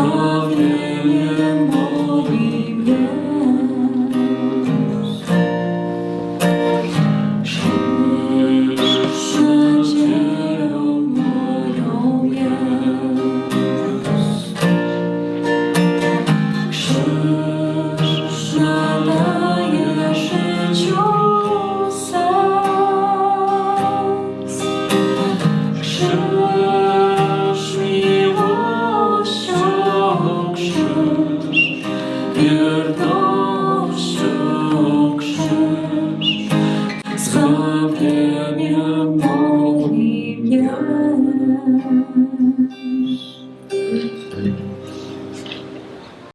завжди. miłosiernością krzyż. Zbawienia po nim.